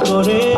করে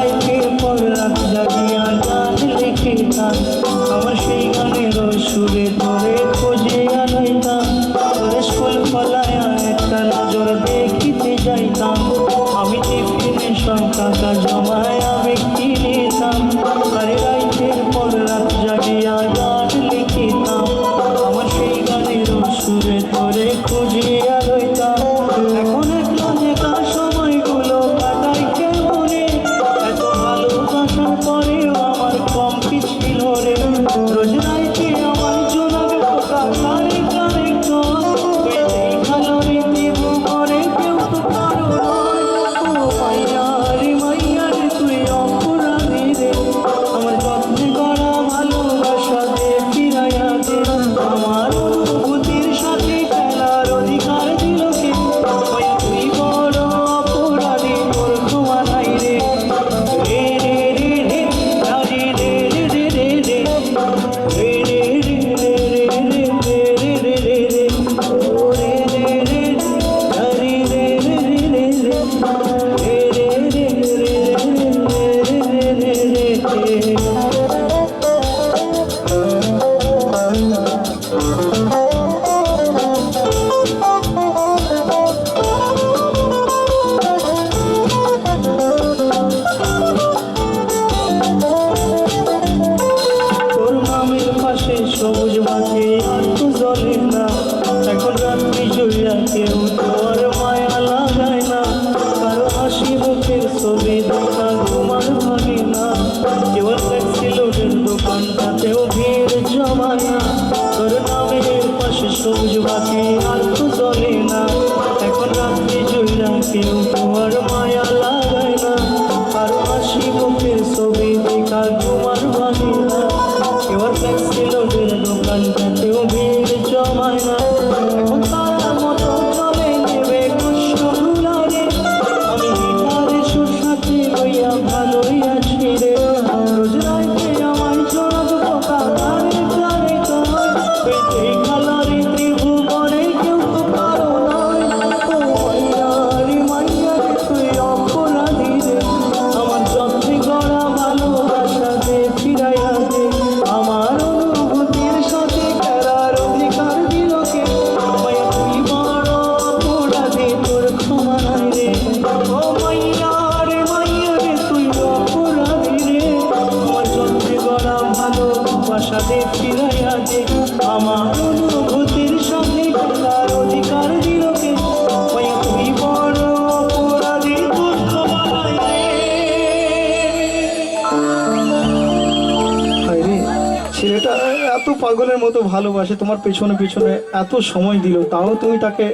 সাজিয়া লিখিতাম আমার সেই গানের সুরে তোরে খুঁজিয়া এখন একলা একা সময়গুলো কাটাই কেমনে? এত ভালোবাসার পরেও আমার কম কি ছিল রে। you. ছেলেটা এত পাগলের মতো ভালোবাসে তোমার পেছনে পেছনে এত সময় দিল তাও তুমি তাকে